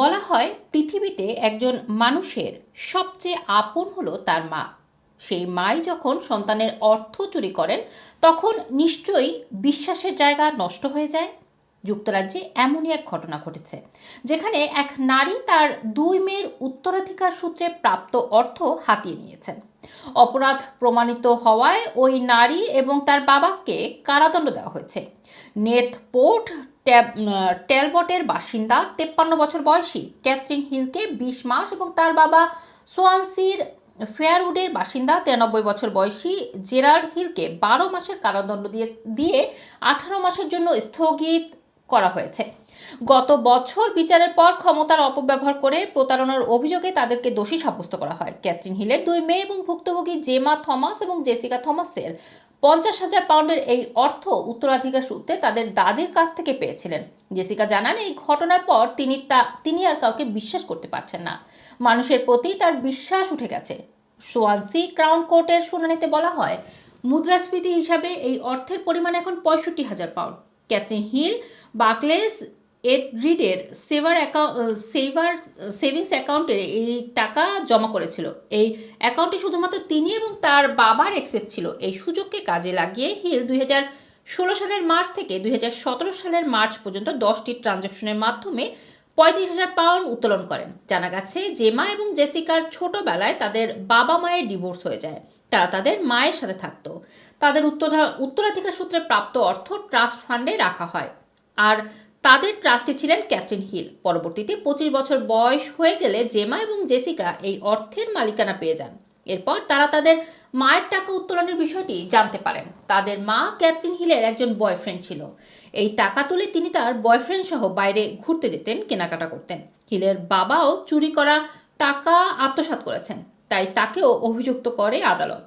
বলা হয় পৃথিবীতে একজন মানুষের সবচেয়ে আপন হলো তার মা। সেই মাই যখন সন্তানের অর্থ চুরি করেন, তখন নিশ্চয়ই বিশ্বাসের জায়গা নষ্ট হয়ে যায়। যুক্তরাজ্যে এমনই এক ঘটনা ঘটেছে, যেখানে এক নারী তার দুই মেয়ের উত্তরাধিকার সূত্রে প্রাপ্ত অর্থ হাতিয়ে নিয়েছেন। অপরাধ প্রমাণিত হওয়ায় ওই নারী এবং তার বাবাকে কারাদণ্ড দেওয়া হয়েছে। নেথ পোর্ট ট্যাব টেলবটের বাসিন্দা, তেপ্পান্ন বছর বয়সী ক্যাথরিন হিলকে বিশ মাস এবং তার বাবা সোয়ানসির ফেয়ারউডের বাসিন্দা, তিরানব্বই বছর বয়সী জেরার্ড হিলকে বারো মাসের কারাদণ্ড দিয়ে দিয়ে আঠারো মাসের জন্য স্থগিত করা হয়েছে। গত বছর বিচারের পর ক্ষমতার অপব্যবহার করে প্রতারণার অভিযোগে তাদেরকে দোষী সাব্যস্ত করা হয়। ক্যাথরিন হিলের দুই মেয়ে এবং ভুক্তভোগী জেমা থমাস এবং জেসিকা থমাসের পঞ্চাশ হাজার পাউন্ডের এই অর্থ উত্তরাধিকার সূত্রে তাদের দাদির কাছ থেকে পেয়েছিলেন। জেসিকা জানান, এই ঘটনার পর তিনি তা, তিনি আর কাউকে বিশ্বাস করতে পারছেন না। মানুষের প্রতি তার বিশ্বাস উঠে গেছে। সোয়ানসি ক্রাউন কোর্টের শুনানিতে বলা হয়, মুদ্রাস্ফীতি হিসাবে এই অর্থের পরিমাণ এখন পঁয়ষট্টি হাজার পাউন্ড। ক্যাথরিন হিল বাকলেস এডরিডের সেভার অ্যাকাউন্ট সেভার, সেভিংস অ্যাকাউন্টে এই টাকা জমা করেছিল। এই অ্যাকাউন্টে শুধুমাত্র তিনি এবং তার বাবার এক্সেস ছিল। এই সুযোগকে কাজে লাগিয়ে হিল দুই ষোলো সালের মার্চ থেকে দু হাজার সতেরো সালের মার্চ পর্যন্ত দশটি ট্রানজাকশনের মাধ্যমে পঁয়ত্রিশ হাজার পাউন্ড উত্তোলন করেন। জানা গেছে, জেমা এবং জেসিকার ছোটবেলায় তাদের বাবা মায়ের ডিভোর্স হয়ে যায়। তারা তাদের মায়ের সাথে থাকতো। তাদের উত্তরা- উত্তরাধিকার সূত্রে প্রাপ্ত অর্থ ট্রাস্ট ফান্ডে রাখা হয়। আর তাদের ট্রাস্টি ছিলেন ক্যাথরিন হিল। পরবর্তীতে পঁচিশ বছর বয়স হয়ে গেলে জেমা এবং জেসিকা এই অর্থের মালিকানা পেয়ে যান। এরপর তারা তাদের মায়ের টাকা উত্তোলনের বিষয়টি জানতে পারেন। তাদের মা ক্যাথরিন হিলের একজন বয়ফ্রেন্ড ছিল। এই টাকা তুলে তিনি তার বয়ফ্রেন্ড সহ বাইরে ঘুরতে যেতেন, কেনাকাটা করতেন। হিলের বাবাও চুরি করা টাকা আত্মসাৎ করেছেন, তাই তাকেও অভিযুক্ত করে আদালত।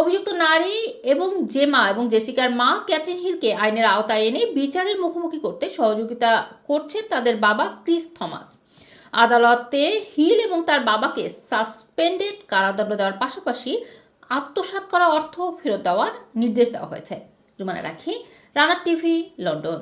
অভিযুক্ত নারী এবং জেমা এবং জেসিকার মা ক্যাথরিন হিলকে আইনের আওতায় এনে বিচারের মুখোমুখি করতে সহযোগিতা করছেন তাদের বাবা ক্রিস থমাস। আদালতে হিল এবং তার বাবাকে সাসপেন্ডেড কারাদণ্ড দেওয়ার পাশাপাশি আত্মসাৎ করা অর্থ ফেরত দেওয়ার নির্দেশ দেওয়া হয়েছে। জুমানা রাখি রানার টিভি, লন্ডন।